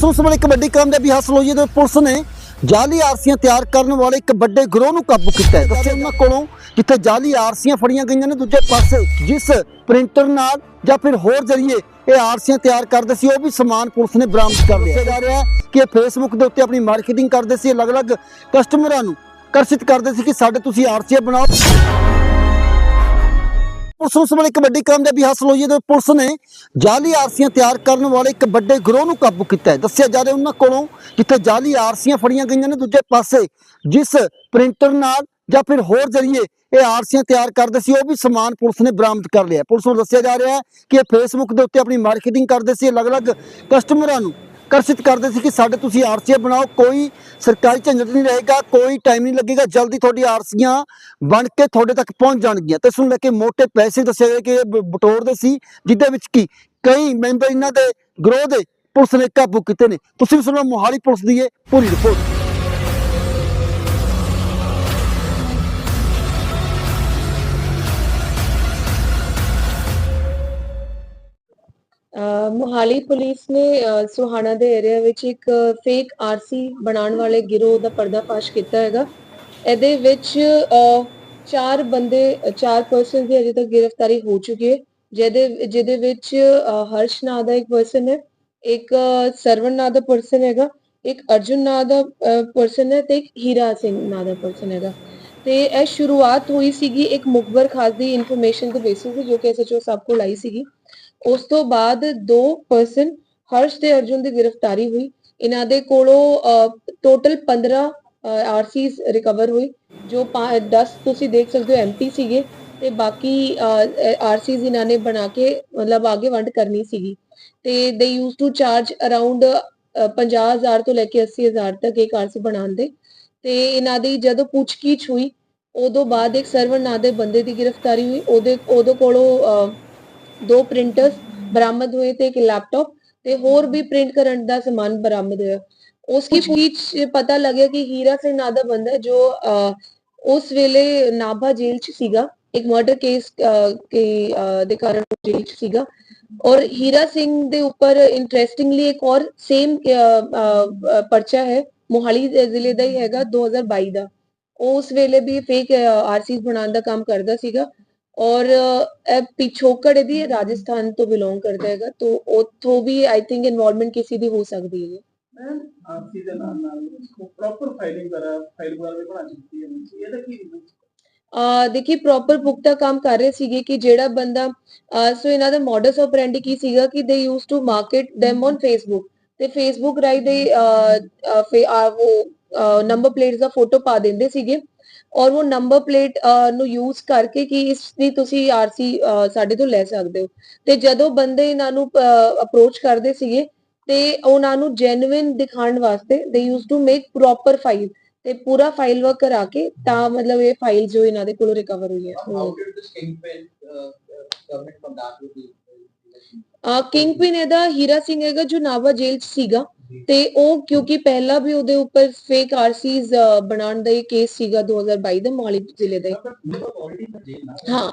Police ਨੂੰ ਇਸ ਵੇਲੇ ਇੱਕ ਵੱਡੀ ਹਾਸਲ ਹੋਈ ਤੇ ਪੁਲਿਸ ਨੇ ਜਾਲੀ ਆਰਸੀਆਂ ਤਿਆਰ ਕਰਨ ਵਾਲੇ ਇੱਕ ਵੱਡੇ ਗਰੋਹ ਨੂੰ ਕਾਬੂ ਕੀਤਾ ਹੈ। ਦੱਸਿਆ ਉਹਨਾਂ ਕੋਲੋਂ ਜਿੱਥੇ ਜਾਲੀ ਆਰਸੀਆਂ ਫੜੀਆਂ ਗਈਆਂ ਨੇ, ਦੂਜੇ ਪਾਸੇ ਜਿਸ ਪ੍ਰਿੰਟਰ ਨਾਲ ਜਾਂ ਫਿਰ ਹੋਰ ਜ਼ਰੀਏ ਇਹ ਆਰਸੀਆਂ ਤਿਆਰ ਕਰਦੇ ਸੀ, ਉਹ ਵੀ ਸਮਾਨ ਪੁਲਿਸ ਨੇ ਬਰਾਮਦ ਕਰ ਲਿਆ। ਜਾ ਰਿਹਾ ਕਿ ਫੇਸਬੁੱਕ ਦੇ ਉੱਤੇ ਆਪਣੀ ਮਾਰਕੀਟਿੰਗ ਕਰਦੇ ਸੀ, ਅਲੱਗ-ਅਲੱਗ ਕਸਟਮਰਾਂ ਨੂੰ ਆਕਰਸ਼ਿਤ ਕਰਦੇ ਸੀ ਕਿ ਸਾਡੇ ਤੁਸੀਂ ਆਰਸੀਆਂ ਬਣਾਓ। ਪੁਲਿਸ ਨੂੰ ਇਸ ਇੱਕ ਵੱਡੀ ਕਾਮਯਾਬੀ ਹਾਸਲ ਹੋਈ ਹੈ ਤੇ ਪੁਲਿਸ ਨੇ ਜਾਲੀ ਆਰਸੀਆਂ ਤਿਆਰ ਕਰਨ ਵਾਲੇ ਇੱਕ ਵੱਡੇ ਗਰੋਹ ਨੂੰ ਕਾਬੂ ਕੀਤਾ ਹੈ। ਦੱਸਿਆ ਜਾ ਰਿਹਾ ਉਹਨਾਂ ਕੋਲੋਂ ਜਿੱਥੇ ਜਾਲੀ ਆਰਸੀਆਂ ਫੜੀਆਂ ਗਈਆਂ ਨੇ ਦੂਜੇ ਪਾਸੇ, ਜਿਸ ਪ੍ਰਿੰਟਰ ਨਾਲ ਜਾਂ ਫਿਰ ਹੋਰ ਜ਼ਰੀਏ ਇਹ ਆਰਸੀਆਂ ਤਿਆਰ ਕਰਦੇ ਸੀ, ਉਹ ਵੀ ਸਮਾਨ ਪੁਲਿਸ ਨੇ ਬਰਾਮਦ ਕਰ ਲਿਆ ਪੁਲਿਸ ਨੂੰ ਦੱਸਿਆ ਜਾ ਰਿਹਾ ਹੈ ਕਿ ਇਹ ਫੇਸਬੁੱਕ ਦੇ ਉੱਤੇ ਆਪਣੀ ਮਾਰਕੀਟਿੰਗ ਕਰਦੇ ਸੀ। ਅਲੱਗ-ਅਲੱਗ ਕਸਟਮਰਾਂ ਨੂੰ ਆਕਰਸ਼ਿਤ ਕਰਦੇ ਸੀ ਕਿ ਸਾਡੇ ਤੁਸੀਂ ਆਰਸੀਆਂ ਬਣਾਓ, ਕੋਈ ਸਰਕਾਰੀ ਝੰਜਟ ਨਹੀਂ ਰਹੇਗਾ, ਕੋਈ ਟਾਈਮ ਨਹੀਂ ਲੱਗੇਗਾ, ਜਲਦੀ ਤੁਹਾਡੀ ਆਰਸੀਆਂ ਬਣ ਕੇ ਤੁਹਾਡੇ ਤੱਕ ਪਹੁੰਚ ਜਾਣਗੀਆਂ। ਤੇ ਇਸ ਨੂੰ ਲੈ ਕੇ ਮੋٹے ਪੈਸੇ ਦੱਸੇ ਗਿਆ ਕਿ ਇਹ ਬ- ਬਟੋਰਦੇ ਸੀ, ਜਿੱਦੇ ਵਿੱਚ ਕੀ ਕਈ ਮੈਂਬਰ ਇਹਨਾਂ ਦੇ ਗਰੋਹ ਦੇ ਪੁਲਿਸ ਨੇ ਕਾਬੂ ਕੀਤੇ ਨੇ। ਤੁਸੀਂ ਵੀ ਸੁਣੋ ਮੋਹਾਲੀ ਪੁਲਿਸ ਦੀ ਇਹ ਪੂਰੀ ਰਿਪੋਰਟ। ਮੋਹਾਲੀ ਪੁਲਿਸ ਨੇ ਅਹ ਸੁਹਾਣਾ ਦੇ ਏਰੀਆ ਵਿੱਚ ਇੱਕ ਫੇਕ ਆਰਸੀ ਬਣਾਉਣ ਵਾਲੇ ਗਿਰੋਹ ਦਾ ਪਰਦਾਫਾਸ਼ ਕੀਤਾ ਹੈਗਾ। ਇਹਦੇ ਵਿੱਚ ਚਾਰ ਬੰਦੇ ਚਾਰ ਪਰਸਨ ਦੀ ਅਜੇ ਤੱਕ ਗ੍ਰਿਫਤਾਰੀ ਹੋ ਚੁੱਕੀ ਹੈ ਜਿਹਦੇ ਜਿਹਦੇ ਵਿੱਚ ਹਰਸ਼ ਨਾਂ ਦਾ ਇੱਕ ਪਰਸਨ ਹੈ ਇੱਕ ਅਹ, ਸਰਵਣ ਨਾਂ ਦਾ ਪਰਸਨ ਹੈਗਾ ਇੱਕ ਅਰਜੁਨ ਨਾਂ ਦਾ ਪਰਸਨ ਹੈ ਤੇ ਇੱਕ ਹੀਰਾ ਸਿੰਘ ਨਾਂ ਦਾ ਪਰਸਨ ਹੈਗਾ। ਤੇ ਇਹ ਸ਼ੁਰੂਆਤ ਹੋਈ ਸੀਗੀ ਇੱਕ ਮੁਖਬਰ ਖਾਸ ਦੀ ਇਨਫੋਰਮੇਸ਼ਨ ਦੇ ਬੇਸਿਸ ਤੇ ਜੋ ਕਿ ਐਸਐਚਓ ਸਾਹਿਬ ਕੋਲ ਆਈ ਸੀਗੀ। ਉਸ ਤੋਂ ਬਾਅਦ ਦੋ ਪਰਸਨ ਹਰਸ਼ ਤੇ ਅਰਜੁਨ ਦੀ ਗ੍ਰਿਫਤਾਰੀ ਹੋਈ। ਇਹਨਾਂ ਦੇ ਕੋਲੋਂ ਟੋਟਲ 15 ਆਰਸੀਜ਼ ਰਿਕਵਰ ਹੋਈ ਜੋ 10 ਤੁਸੀਂ ਦੇਖ ਸਕਦੇ ਹੋ ਐਮਟੀ ਸੀਗੇ ਤੇ ਬਾਕੀ ਆਰਸੀਜ਼ ਇਹਨਾਂ ਨੇ ਬਣਾ ਕੇ ਮਤਲਬ ਅੱਗੇ ਵੰਡ ਕਰਨੀ ਸੀਗੀ। ਤੇ ਦੇ ਯੂਜ਼ ਟੂ ਚਾਰਜ ਅਰਾਊਂਡ 50000 ਤੋਂ ਲੈ ਕੇ 80000 ਤੱਕ ਇੱਕ ਆਰਸੀ ਬਣਾਉਣ ਦੇ। ਤੇ ਇਹਨਾਂ ਦੀ ਜਦੋਂ ਪੁੱਛਗਿੱਛ ਹੋਈ ਉਦੋਂ ਬਾਅਦ ਇੱਕ ਸਰਵਰ ਨਾਂ ਦੇ ਬੰਦੇ ਦੀ ਗ੍ਰਿਫਤਾਰੀ ਹੋਈ। ਉਹਦੇ ਉਹਦੇ ਕੋਲੋਂ ਅਹ, ਦੋ ਪ੍ਰਿੰਟਰਸ ਬਰਾਮਦ ਹੋਏ ਤੇ ਇੱਕ ਲੈਪਟਾਪ ਤੇ ਹੋਰ ਵੀ ਪ੍ਰਿੰਟ ਕਰਨ ਦਾ ਸਮਾਨ ਬਰਾਮਦ ਹੋਇਆ। ਉਸ ਕੀ ਪੁੱਛ ਪਤਾ ਲੱਗਿਆ ਕਿ ਹੀਰਾ ਸਿੰਘ ਨਾਂ ਦਾ ਬੰਦਾ ਜੋ ਉਸ ਵੇਲੇ ਨਾਭਾ ਜੇਲ੍ਹ 'ਚ ਸੀਗਾ। ਇੱਕ ਮਰਡਰ ਕੇਸ ਕੇ ਦੇ ਕਾਰਨ ਜੇਲ੍ਹ 'ਚ ਸੀਗਾ। ਔਰ ਹੀਰਾ ਸਿੰਘ ਦੇ ਉੱਪਰ ਇੰਟਰਸਟਿੰਗਲੀ ਇੱਕ ਔਰ ਸੇਮ ਪਰਚਾ ਹੈ। ਮੋਹਾਲੀ ਦੇ ਜ਼ਿਲ੍ਹੇ ਦਾ ਹੀ ਹੈਗਾ 2022 ਦਾ। ਉਹ ਉਸ ਵੇਲੇ ਵੀ ਫੇਕ ਆਰਸੀਜ਼ ਬਣਾਉਣ ਦਾ ਕੰਮ ਕਰਦਾ ਸੀਗਾ। ਔਰ ਇਹ ਪਿਛੋਕੜ ਇਹਦੀ ਰਾਜਸਥਾਨ ਤੋਂ ਬਿਲੋਂਗ ਕਰਦਾ ਹੈਗਾ ਤੋਂ ਉੱਥੋਂ ਵੀ ਆਈ ਥਿੰਕ ਇਨਵੋਲਵਮੈਂਟ ਕਿਸੇ ਦੀ ਹੋ ਸਕਦੀ ਹੈ ਮੈਮ ਆਰਸੀ ਦੇ ਨਾਲ ਨਾਲ ਪ੍ਰੋਪਰ ਫਾਈਲਿੰਗ ਕਰਾ ਫਾਈਲ ਵਗੈਰਾ ਵੀ ਬਣਾ ਚੁੱਕੀ ਹੈ। ਇਹਦਾ ਕੀ ਸੀ? ਅਹ ਦੇਖੀ ਪ੍ਰੋਪਰ ਪੁਖਤਾ ਕੰਮ ਕਰ ਰਹੇ ਸੀਗੇ ਕਿ ਜਿਹੜਾ ਬੰਦਾ ਸੋ ਇਹਨਾਂ ਦਾ ਮੋਡਸ ਆਪਰੈਂਡੀ ਕੀ ਸੀਗਾ ਕਿ they use to market them on Facebook ਤੇ ਫੇਸਬੁੱਕ ਰਾਈ ਦੇ ਉਹ ਨੰਬਰ ਪਲੇਟਸ ਦਾ ਫੋਟੋ ਪਾ ਦਿੰਦੇ ਸੀਗੇ। ਔਰ ਉਹ ਨੰਬਰ ਪਲੇਟ ਨੂੰ ਯੂਜ਼ ਕਰਕੇ ਕਿ ਇਸ ਦੀ ਤੁਸੀਂ ਆਰਸੀ ਸਾਡੇ ਤੋਂ ਲੈ ਸਕਦੇ ਹੋ। ਤੇ ਜਦੋਂ ਬੰਦੇ ਇਹਨਾਂ ਨੂੰ ਅਪਰੋਚ ਕਰਦੇ ਸੀਗੇ ਤੇ ਉਹਨਾਂ ਨੂੰ ਜੈਨੂਇਨ ਦਿਖਾਉਣ ਵਾਸਤੇ ਦੇ use to make proper file ਤੇ ਪੂਰਾ ਫਾਈਲ ਵਰਕ ਕਰਾ ਕੇ ਤਾਂ ਮਤਲਬ ਇਹ ਫਾਈਲ ਜੋ ਇਹਨਾਂ ਦੇ ਕੋਲੋਂ ਰਿਕਵਰ ਹੋਈ ਹੈ। ਕਿੰਗ ਪਿਨ ਇਹਦਾ ਹੀਰਾ ਸਿੰਘ ਹੈਗਾ ਜੋ ਨਾਵਾ ਜੇਲ੍ਹ 'ਚ ਸੀਗਾ। ਤੇ ਉਹ ਕਿਉਂਕਿ ਪਹਿਲਾਂ ਵੀ ਉਹਦੇ ਉੱਪਰ ਫੇਕ ਆਰਸੀਜ਼ ਬਣਾਉਣ ਦਾ ਇਹ ਕੇਸ ਸੀਗਾ 2022 ਦਾ ਮੌਲੀ ਜ਼ਿਲ੍ਹੇ ਦਾ ਹਾਂ।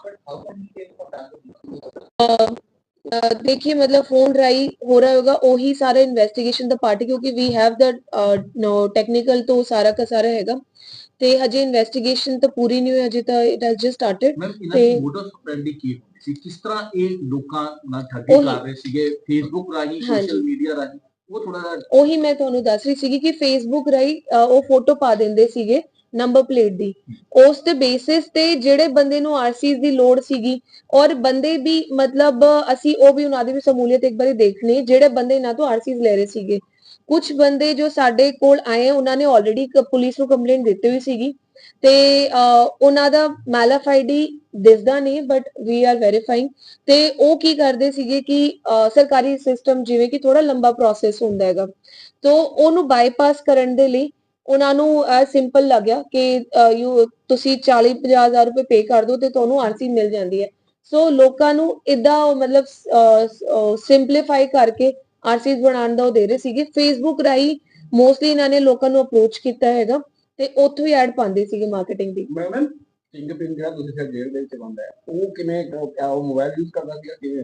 ਦੇਖिए मतलब फोन राई हो रहा होगा वही सारा इन्वेस्टिगेशन द पार्टी क्योंकि we have the no technical तो सारा का सारा हैगा ਤੇ ਹਜੇ ਇਨਵੈਸਟੀਗੇਸ਼ਨ ਤਾਂ ਪੂਰੀ ਨਹੀਂ ਹੋਈ ਹਜੇ ਤਾਂ ਇਟ ਹੈਜ਼ ਜਸਟ ਸਟਾਰਟਡ ਤੇ ਕਿਸ ਤਰ੍ਹਾਂ ਇਹ ਲੋਕਾਂ ਨਾਲ ਠੱਗੀ ਕਰ ਰਹੇ ਸੀਗੇ? ਫੇਸਬੁੱਕ ਰਾਹੀਂ ਸੋਸ਼ਲ ਮੀਡੀਆ ਰਾਹੀਂ? ਉਹ ਥੋੜਾ ਜਿਹਾ ਉਹੀ ਮੈਂ ਤੁਹਾਨੂੰ ਦੱਸ ਰਹੀ ਸੀਗੀ ਕਿ ਫੇਸਬੁੱਕ ਰਾਈ ਉਹ ਫੋਟੋ ਪਾ ਦਿੰਦੇ ਸੀਗੇ ਨੰਬਰ ਪਲੇਟ ਦੀ। ਉਸ ਦੇ ਬੇਸਿਸ ਤੇ ਜਿਹੜੇ ਬੰਦੇ ਨੂੰ ਆਰਸੀਜ਼ ਦੀ ਲੋੜ ਸੀਗੀ, ਔਰ ਬੰਦੇ ਵੀ ਮਤਲਬ ਅਸੀਂ ਉਹ ਵੀ ਉਹਨਾਂ ਦੀ ਵੀ ਸਮੂਲੀਅਤ ਇੱਕ ਵਾਰੀ ਦੇਖਣੀ, ਜਿਹੜੇ ਬੰਦੇ ਇਹਨਾਂ ਤੋਂ ਆਰਸੀਜ਼ ਲੈ ਰਹੇ ਸੀਗੇ। ਕੁਝ ਬੰਦੇ ਜੋ ਸਾਡੇ ਕੋਲ ਆਏ, ਉਹਨਾਂ ਨੇ ਆਲਰੇਡੀ ਪੁਲਿਸ ਨੂੰ ਕੰਪਲੇਂਟ ਦਿੱਤੀ ਹੋਈ ਸੀਗੀ। ਤੇ ਉਹਨਾਂ ਦਾ ਮੈਲਾਫਾਈਡੀ ਦਿਸਦਾ ਨਹੀਂ ਬਟ ਵੀ ਆਰ ਵੈਰੀਫਾਈਂਗ ਤੇ ਉਹ ਕੀ ਕਰਦੇ ਸੀਗੇ ਕਿ ਸਰਕਾਰੀ ਸਿਸਟਮ ਜਿਵੇਂ ਕਿ ਥੋੜਾ ਲੰਬਾ ਪ੍ਰੋਸੈਸ ਹੁੰਦਾ ਹੈਗਾ। ਤੋਂ ਉਹਨੂੰ ਬਾਈਪਾਸ ਕਰਨ ਦੇ ਲਈ ਉਹਨਾਂ ਨੂੰ ਸਿੰਪਲ ਲੱਗਿਆ ਕਿ ਯੂ, ਤੁਸੀਂ 40 50000 ਰੁਪਏ ਪੇ ਕਰ ਦਿਓ ਤੇ ਤੁਹਾਨੂੰ ਆਰਸੀ ਮਿਲ ਜਾਂਦੀ ਹੈ। ਸੋ ਲੋਕਾਂ ਨੂੰ ਇਦਾਂ ਮਤਲਬ ਸਿੰਪਲੀਫਾਈ ਕਰਕੇ ਆਰਸੀਜ਼ ਬਣਾਉਣ ਦਾ ਉਹ ਦੇ ਰਹੇ ਸੀਗੇ। ਫੇਸਬੁੱਕ ਰਾਹੀਂ ਮੋਸਟਲੀ ਇਹਨਾਂ ਨੇ ਲੋਕਾਂ ਨੂੰ ਅਪਰੋਚ ਕੀਤਾ ਹੈਗਾ। ਤੇ ਉੱਥੋਂ ਹੀ ਐਡ ਪਾਉਂਦੇ ਸੀਗੇ ਮਾਰਕੀਟਿੰਗ ਦੀ। ਮੈਮ ਕਿੰਗਪਿਨ ਜਿਹੜਾ ਤੁਸੀਂ ਫਿਰ ਜੇਲ੍ਹ ਦੇ ਵਿੱਚ ਬੰਦਾ ਹੈ ਉਹ ਕਿਵੇਂ ਕਿਆ ਉਹ ਮੋਬਾਈਲ ਯੂਜ਼ ਕਰਦਾ ਸੀਗਾ ਕਿਵੇਂ?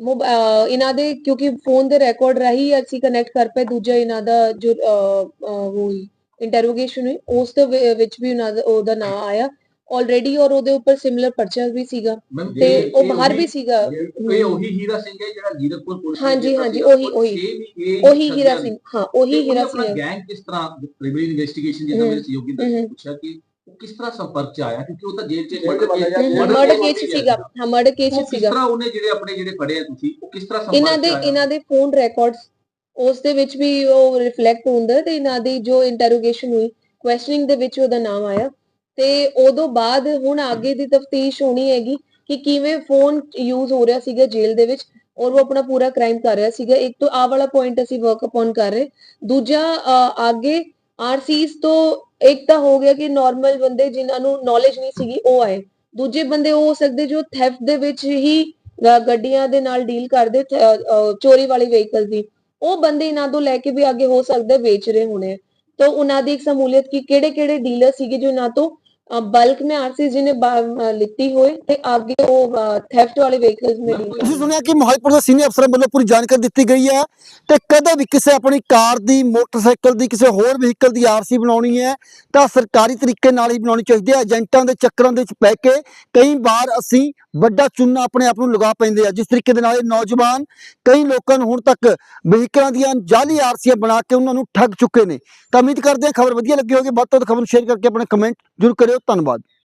ਮੋਬ- ਅਹ ਇਹਨਾਂ ਦੇ ਕਿਉਂਕਿ ਫੋਨ ਦੇ ਰਿਕਾਰਡ ਰਾਹੀਂ ਅਸੀਂ ਕਨੈਕਟ ਕਰ ਪਏ ਦੂਜਾ ਇਹਨਾਂ ਦਾ ਜੋ ਅਹ, ਅਹ, ਉਹ ਇੰਟਰੋਗੇਸ਼ਨ ਹੋਈ ਉਸ ਦੇ ਵਿ- ਵਿੱਚ ਵੀ ਉਹਨਾਂ ਦਾ ਉਹਦਾ ਨਾਮ ਆਇਆ। ਆਲਰੇਡੀ ਔਰ ਉਹਦੇ ਉੱਪਰ ਸਿਮਿਲਰ ਪਰਚਾ ਵੀ ਸੀਗਾ ਤੇ ਉਹ ਬਾਹਰ ਵੀ ਸੀਗਾ। ਇਹ ਉਹੀ ਹੀਰਾ ਸਿੰਘ ਹੈ ਜਿਹੜਾ ਜੀਰਕਪੁਰ ਪੁਲਿਸ ਹਾਂਜੀ, ਹਾਂਜੀ, ਸੀਗਾ, ਉਹੀ- ਉਹੀ। ਉਹੀ ਹੀਰਾ ਸਿੰਘ ਹਾਂ ਉਹੀ ਹੀਰਾ ਸਿੰਘ ਗੈਂਗ ਕਿਸ ਤਰ੍ਹਾਂ ਪ੍ਰਾਇਮਰੀ ਇਨਵੈਸਟੀਗੇਸ਼ਨ ਜਿੱਦਾਂ ਹਮ, ਮੇਰੇ ਸਹਿਯੋਗੀ ਨੇ। ਪੁੱਛਿਆ ਕਿ ਉਹ ਕਿਸ ਤਰ੍ਹਾਂ ਸੰਪਰਕ ਚ ਆਇਆ ਕਿਉਂਕਿ ਉਹ ਤਾਂ ਜੇਲ੍ਹ ਚ ਮਰਡਰ ਕੇਸ ਵਿੱਚ ਸੀਗਾ। ਹਾਂ ਮਰਡਰ ਕੇਸ ਉਹ ਕਿਸ ਸੀਗਾ। ਤਰ੍ਹਾਂ ਉਹਨੇ ਜਿਹੜੇ ਆਪਣੇ ਜਿਹੜੇ ਫੜੇ ਆ ਤੁਸੀਂ ਉਹ ਕਿਸ ਤਰ੍ਹਾਂ ਸੰਪਰਕ ਇਹਨਾਂ ਦੇ ਚ ਆਇਆ? ਇਹਨਾਂ ਦੇ ਫੋਨ ਰਿਕਾਰਡਸ ਉਸ ਦੇ ਵਿੱਚ ਵੀ ਉਹ ਰਿਫਲੈਕਟ ਹੁੰਦਾ ਤੇ ਇਹਨਾਂ ਦੀ ਜੋ ਇੰਟਰੋਗੇਸ਼ਨ ਹੋਈ ਕੁਐਸਚਨਿੰਗ ਦੇ ਵਿੱਚ ਉਹਦਾ ਨਾਮ ਆਇਆ। ਤੇ ਉਦੋਂ ਬਾਅਦ ਹੁਣ ਅੱਗੇ ਦੀ ਤਫਤੀਸ਼ ਹੋਣੀ ਹੈਗੀ ਕਿ ਕਿਵੇਂ ਫੋਨ ਯੂਜ਼ ਹੋ ਰਿਹਾ ਸੀਗਾ ਜੇਲ੍ਹ ਦੇ ਵਿੱਚ ਔਰ ਉਹ ਆਪਣਾ ਪੂਰਾ ਕ੍ਰਾਈਮ ਕਰ ਰਿਹਾ ਸੀਗਾ। ਇੱਕ ਤੋਂ ਆਹ ਵਾਲਾ ਪੁਆਇੰਟ ਅਸੀਂ ਵਰਕ ਅਪਨ ਕਰ ਰਹੇ। ਦੂਜਾ ਅੱਗੇ ਆਰਸੀਸ ਤੋਂ ਇੱਕ ਤਾਂ ਹੋ ਗਿਆ ਕਿ ਨਾਰਮਲ ਬੰਦੇ ਜਿਨ੍ਹਾਂ ਨੂੰ ਨੌਲੇਜ ਨਹੀਂ ਸੀਗੀ, ਉਹ ਆਏ। ਦੂਜੇ ਬੰਦੇ ਉਹ ਹੋ ਸਕਦੇ ਜੋ ਥੈਫਟ ਦੇ ਵਿੱਚ ਹੀ ਗੱਡੀਆਂ ਦੇ ਨਾਲ ਡੀਲ ਕਰਦੇ ਚੋਰੀ ਵਾਲੀ ਵਹੀਕਲ ਦੀ। ਉਹ ਬੰਦੇ ਇਹਨਾਂ ਤੋਂ ਲੈ ਕੇ ਵੀ ਅੱਗੇ ਹੋ ਸਕਦੇ ਵੇਚ ਰਹੇ ਹੋਣੇ ਆ। ਤਾਂ ਉਹਨਾਂ ਦੀ ਇੱਕ ਸਮੂਲੀਅਤ ਕਿ ਕਿਹੜੇ ਕਿਹੜੇ ਡੀਲਰ ਸੀਗੇ ਜੋ ਇਹਨਾਂ ਤੋਂ ਬਲਕ में आरसीज ਜਿਹਨੇ ਬ- ਅਹ, ਲਿੱਤੀ ਹੋਏ ਤੇ ਅੱਗੇ ਉਹ ਥੈਫਟ ਵਾਲੇ ਵਹੀਕਲਸ में ਡੀਲ ਤੁਸੀਂ ਸੁਣਿਆ ਕਿ ਮੋਹਾਲੀਪੁਰ ਦੇ ਸੀਨੀਅਰ ਅਫਸਰਾਂ ਵੱਲੋਂ ਪੂਰੀ ਜਾਣਕਾਰੀ ਦਿੱਤੀ ਗਈ ਹੈ ਤੇ ਕਦੇ ਵੀ ਕਿਸੇ ਆਪਣੀ ਕਾਰ ਦੀ ਮੋਟਰਸਾਈਕਲ ਦੀ ਕਿਸੇ ਹੋਰ ਵਹੀਕਲ ਦੀ ਆਰਸੀ ਬਣਾਉਣੀ ਹੈ ਤਾਂ ਸਰਕਾਰੀ ਤਰੀਕੇ ਨਾਲ ਹੀ ਬਣਾਉਣੀ ਚਾਹੀਦੀ ਹੈ ਏਜੰਟਾਂ ਦੇ ਚੱਕਰਾਂ ਦੇ ਵਿੱਚ ਪੈ ਕੇ ਕਈ ਵਾਰ ਅਸੀਂ ਵੱਡਾ ਚੁੰਨਾ ਆਪਣੇ ਆਪ ਨੂੰ ਲਗਾ ਪੈਂਦੇ ਆ ਜਿਸ ਤਰੀਕੇ ਦੇ ਨਾਲ ਇਹ ਨੌਜਵਾਨ ਕਈ ਲੋਕਾਂ ਨੂੰ ਹੁਣ ਤੱਕ ਵਹੀਕਲਾਂ ਦੀਆਂ ਜਾਲੀ ਆਰਸੀਆਂ ਬਣਾ ਕੇ ਉਹਨਾਂ ਨੂੰ ਠੱਗ ਚੁੱਕੇ ਨੇ ਤਾਂ ਉਮੀਦ ਕਰਦੇ ਹਾਂ ਖਬਰ ਵਧੀਆ ਲੱਗੀ ਹੋਵੇਗੀ ਵੱਧ ਤੋਂ ਵੱਧ ਖਬਰ ਨੂੰ ਸ਼ੇਅਰ ਕਰਕੇ ਆਪਣੇ ਕਮੈਂਟ ਜ਼ਰੂਰ ਕਰਿਓ ਧੰਨਵਾਦ।